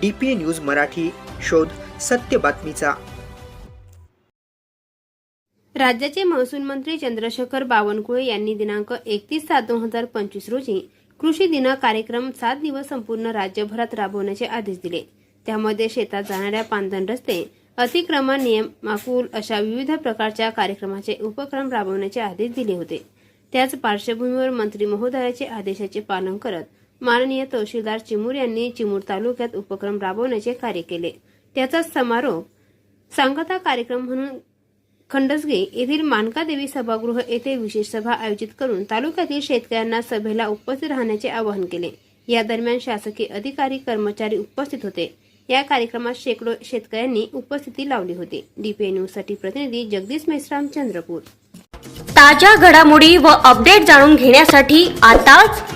DPA news Marathi शोध सत्य बातमीचा. राज्याचे महसूल मंत्री चंद्रशेखर बावनकुळे यांनी दिनांक एकतीस सात दोन हजार पंचवीस रोजी कृषी दिन कार्यक्रम सात दिवस संपूर्ण राज्यभरात राबवण्याचे आदेश दिले. त्यामध्ये शेतात जाणाऱ्या पांदन रस्ते अतिक्रमण नियमाकुल अशा विविध प्रकारच्या कार्यक्रमाचे उपक्रम राबवण्याचे आदेश दिले होते. त्याच पार्श्वभूमीवर मंत्री महोदयाचे आदेशाचे पालन करत माननीय तहसीलदार चिमूर यांनी चिमूर तालुक्यात उपक्रम राबवण्याचे कार्य केले. त्याचाच समारोप सांगता कार्यक्रम म्हणून खंडसगे येथील मानकादेवी सभागृह येथे विशेष सभा आयोजित करून तालुक्यातील शेतकऱ्यांना सभेला उपस्थित राहण्याचे आवाहन केले. या दरम्यान शासकीय अधिकारी कर्मचारी उपस्थित होते. या कार्यक्रमात शेकडो शेतकऱ्यांनी उपस्थिती लावली होती. डीपीए न्यूजसाठी प्रतिनिधी जगदीश मेश्राम चंद्रपूर. ताज्या घडामोडी व अपडेट जाणून घेण्यासाठी आताच